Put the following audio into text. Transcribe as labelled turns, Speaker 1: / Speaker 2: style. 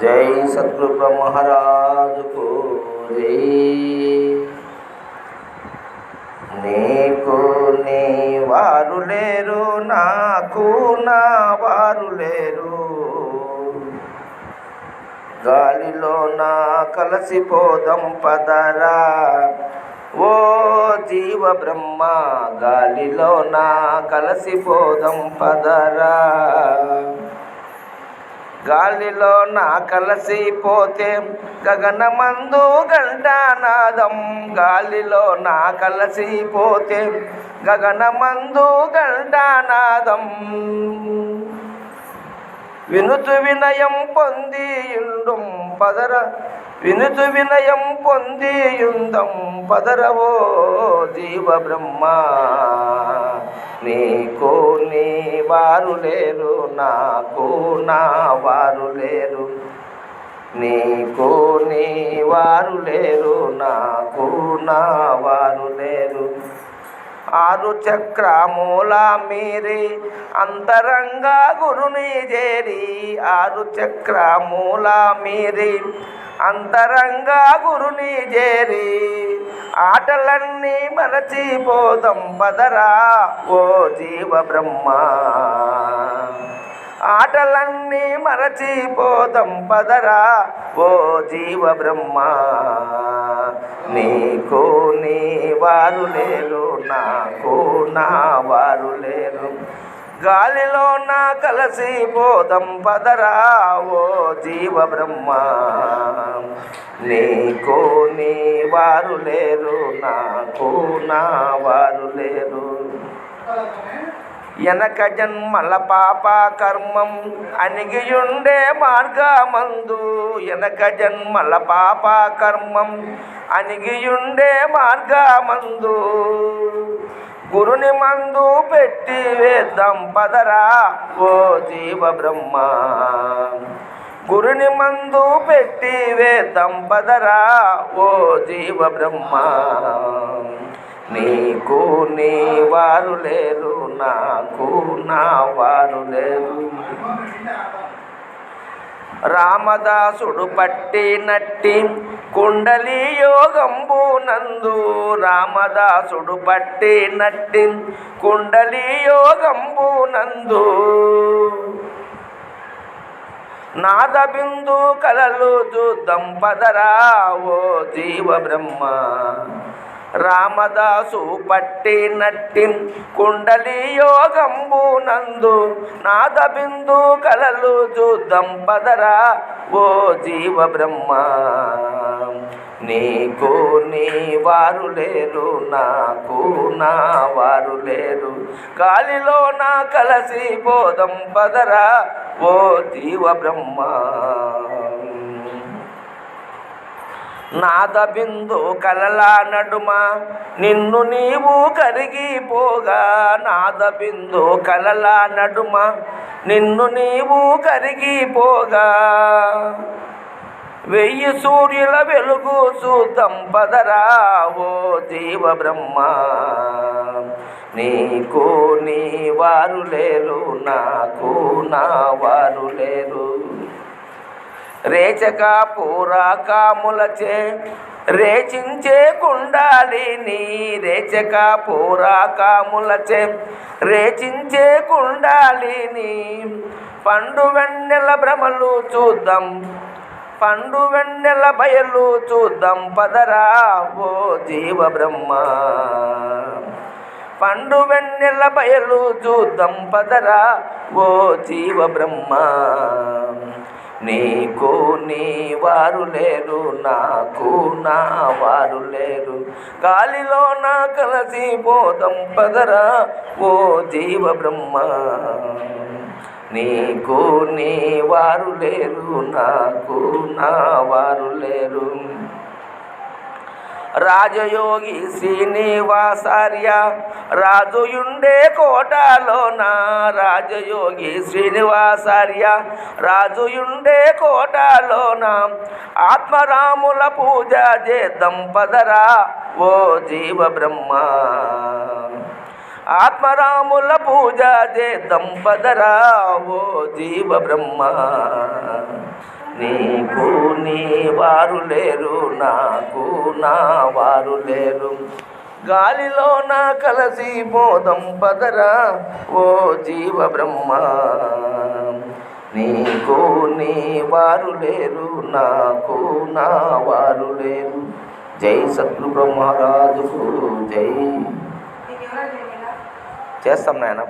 Speaker 1: జై సద్గురు బ్రహ్మరాజుకు నీకు నీ వారు లేరు నాకు నా వారు లేరు. గాలిలో నా కలసిపోదం పదరా. ఓ జీవ బ్రహ్మ గాలిలో నా కలసిపోదం పదరా. గాలిలో నా కలసిపోతే గగనమందు గంటానాదం. గాలిలో నా కలసిపోతే గగనమందు గంటానాదం. వినుతు వినయం పొందియుండుం పదర వినుతు వినయం పొందియుందం పదరవో జీవ బ్రహ్మ. నీకు నీ వారు లేరు నాకు నా వారు లేరు. నీకు నీ వారు లేరు నాకు నా వారు లేరు. ఆరు చక్రమూల మీరే అంతరంగ గురుని చేరి ఆరు చక్రమూల మీరే అంతరంగ గురుని చేరి ఆటలన్నీ మరచిపోదాం పదరా ఓ జీవ బ్రహ్మ ఆటలన్నీ మరచిపోదాం పదరా ఓ జీవ బ్రహ్మ. నీకు నీ వారు లేరు నాకు నా వారు లేరు. గాలిలో నా కలసిపోదాం పదరా ఓ జీవ బ్రహ్మ. నీకు నీ వారు లేరు నాకు నా వారు లేరు. ఎనక జన్మల పాప కర్మం అణిగియుండే మార్గమందు. ఎనక జన్మల పాప కర్మం అణిగియుండే మార్గమందు. గురుని మందు పెట్టి వేద్దాం పదరా ఓ జీవ బ్రహ్మ. గురుని మందు పెట్టి వేద్దాం పదరా ఓ జీవ బ్రహ్మ. నీకు నీ వారు లేరు నాకు నా వారు లేరు. రామదాసుడు పట్టినట్టి కుండలి యోగంబు నందు రామదాసుడు పట్టినట్టి కుండలి యోగంబు నందు నాద బిందు కలలు చూద్దాం పదరా ఓ జీవ బ్రహ్మ రామదాసు పట్టినట్టి కుండలి యోగంబు నందు నాద బిందు కలలు చూద్దాం పదరా ఓ జీవ బ్రహ్మ. నీకు నీ వారు లేరు నాకు నా వారు లేరు. గాలిలో నా కలసి పోదం పదరా ఓ జీవ బ్రహ్మ. నాద బిందు కలల నడుమ నిన్ను నీవు కరిగిపోగా నాద బిందు కలల నడుమ నిన్ను నీవు కరిగిపోగా వెయ్యి సూర్యుల వెలుగు చూద్దాం పదరావో ఓ జీవ బ్రహ్మ నీకు నీ వారు లేరు నాకు నా వారు లేరు. రేచక పూరాకాములచే రేచించే కుండాలిని రేచక పూరాకాములచే రేచించే కుండాలిని పండు వెన్నెల భ్రమలు చూద్దాం పండు వెన్నెల బయలు చూద్దాం పదరా ఓ జీవ బ్రహ్మ. పండు వెన్నెల బయలు చూద్దాం పదరా ఓ జీవ బ్రహ్మ. నీకు నీ వారు లేరు నాకు నా వారు లేరు. గాలిలో నా కలసి పోదాం పదరా ఓ జీవ బ్రహ్మ. నీకు నీ వారు లేరు నాకు నా వారు లేరు. రాజయోగి శ్రీనివాసార్య రాజుయుండే కోటలోన రాజయోగి శ్రీనివాసార్య రాజుయుండే కోటలోన ఆత్మరాముల పూజ చేద్దాం పదరా ఓ జీవ బ్రహ్మ ఆత్మరాముల పూజ చేద్దాం పదరా ఓ జీవ బ్రహ్మ నీకు నీ వారు లేరు నాకు నా వారు లేరు. గాలిలో నా కలసి పోదం పదరా ఓ జీవ బ్రహ్మ నీకు నీ వారు లేరు నాకు నా వారు లేరు. జై సద్గురు బ్రహ్మరాజుకు జై చేస్తాం నాయన